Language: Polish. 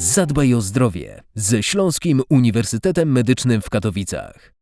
Zadbaj o zdrowie ze Śląskim Uniwersytetem Medycznym w Katowicach.